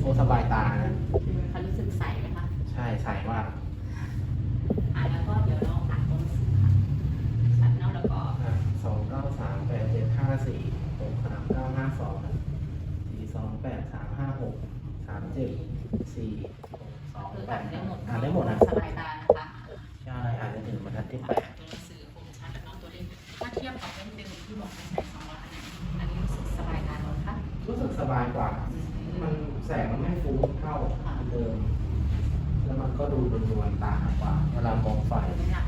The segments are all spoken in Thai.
โอ้สบายตานะ เขารู้สึกใสไหมคะ ใช่ใส่มาก อ่าแล้วก็เดี๋ยวเราอ่านตัวหนังสือค่ะชัดเนาะแล้วก็ สองเก้าสามแปดเจ็ดห้าสี่หกสามเก้าห้า สองสี่สองแปดสามห้าหกสามเจ็ดสี่สองคือแปอ่าดนได้หมดอ่านได้หมดนะสบายตานะคะใช่อ่านได้ถึงบรรทัดที่แปดตัวหนังสือคมชัดแล้วก็ตัวเลขถ้าเทียบกับเล่มเดิมที่บอกให้ใส่สองร้อยอันไหนอันนี้รู้สึกสบายตาเราคะรู้สึกสบายกว่า มันแสงมันไม่ฟุ้งเท่าเดิม แล้วมันก็ดูนวลๆตากว่าเวลามองไฟไม่หนักตาก็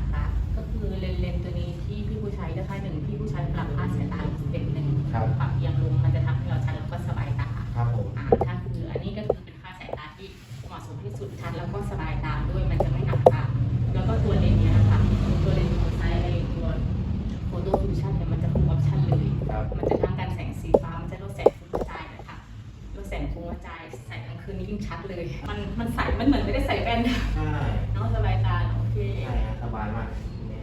ชัดเลย มันมันใสมันเหมือนไม่ได้ใส่แว่นใช่เนาะสบายตาโอเคใช่ฮะสบายมากนี่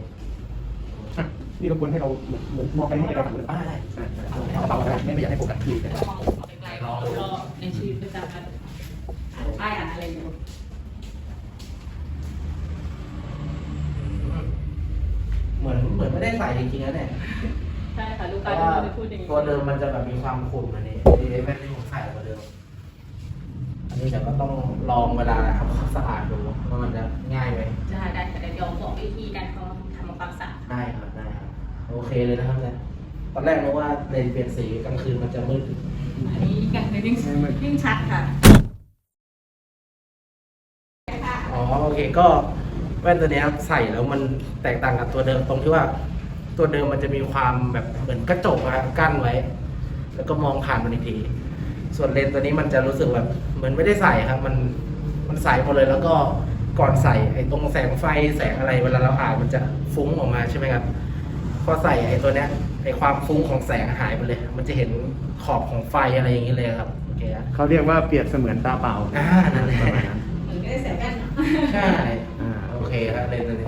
นี่รบกวนให้เราเหมือนเหมือนมองไปไม่ไกลๆหรือเปล่าได้ใช่ใช่เอาเบาๆก็ได้ไม่ไม่อยากให้โฟกัสที่ก็มองไกลๆก็ในชีวิตประจำวันอ่านป้ายอ่านอะไรอยู่เหมือนเหมือนไม่ได้ใส่จริงๆนะเนี่ยใช่ค่ะลูกเพค้าราะว่าจะพูดอย่างนี้ ตัวเดิมมันจะแบบมีความขุ่นอันนี้ดีแม่ที่ผมใส่กว่าเดิมอั นนี้เดี๋ยวก็ต้องลองเวลาทำความสะอาดดูว่ามันจะง่ายไหมได้ได้ค่ะเดี๋ยวบอกวิธีการเขาทำความสะอาดได้ครับได้ครับโอเคเลยนะครับเนี่ยตอนแรกนึกว่าเลนส์เปลี่ยนสีกลางคืนมันจะมืดอันนี้กันในยิ่งยิ่งชัดค่ะอ๋อโอเคก็แว่นตัวเนี้ยใส่แล้วมันแตกต่างกับตัวเดิมตรงที่ว่า ตัวเดิมมันจะมีความแบบเหมือนกระจกอะกั้นไว้ แล้วก็มองผ่านมันอีกที ส่วนเลนส์ตัวนี้มันจะรู้สึกแบบเหมือนไม่ได้ใส่ครับ มันมันใส่หมดเลยแล้วก็ก่อนใส่ไอ้ตรงแสงไฟแสงอะไรเวลาเราอ่านมันจะฟุ้งออกมาใช่ไหมครับพอใส่ไอ้ตัวเนี้ยไอ้ความฟุ้งของแสงหายไปเลย มันจะเห็นขอบของไฟอะไรอย่างนี้เลยครับโอเคครับเขาเรียกว่าเปรียบเสมือนตาเปล่าอ่านั่นแหละประมาณนั้นเหมือนไม่ได้ใส่แว่นเนอะใช่อ่าโอเคครับเลนส์ตัวนี้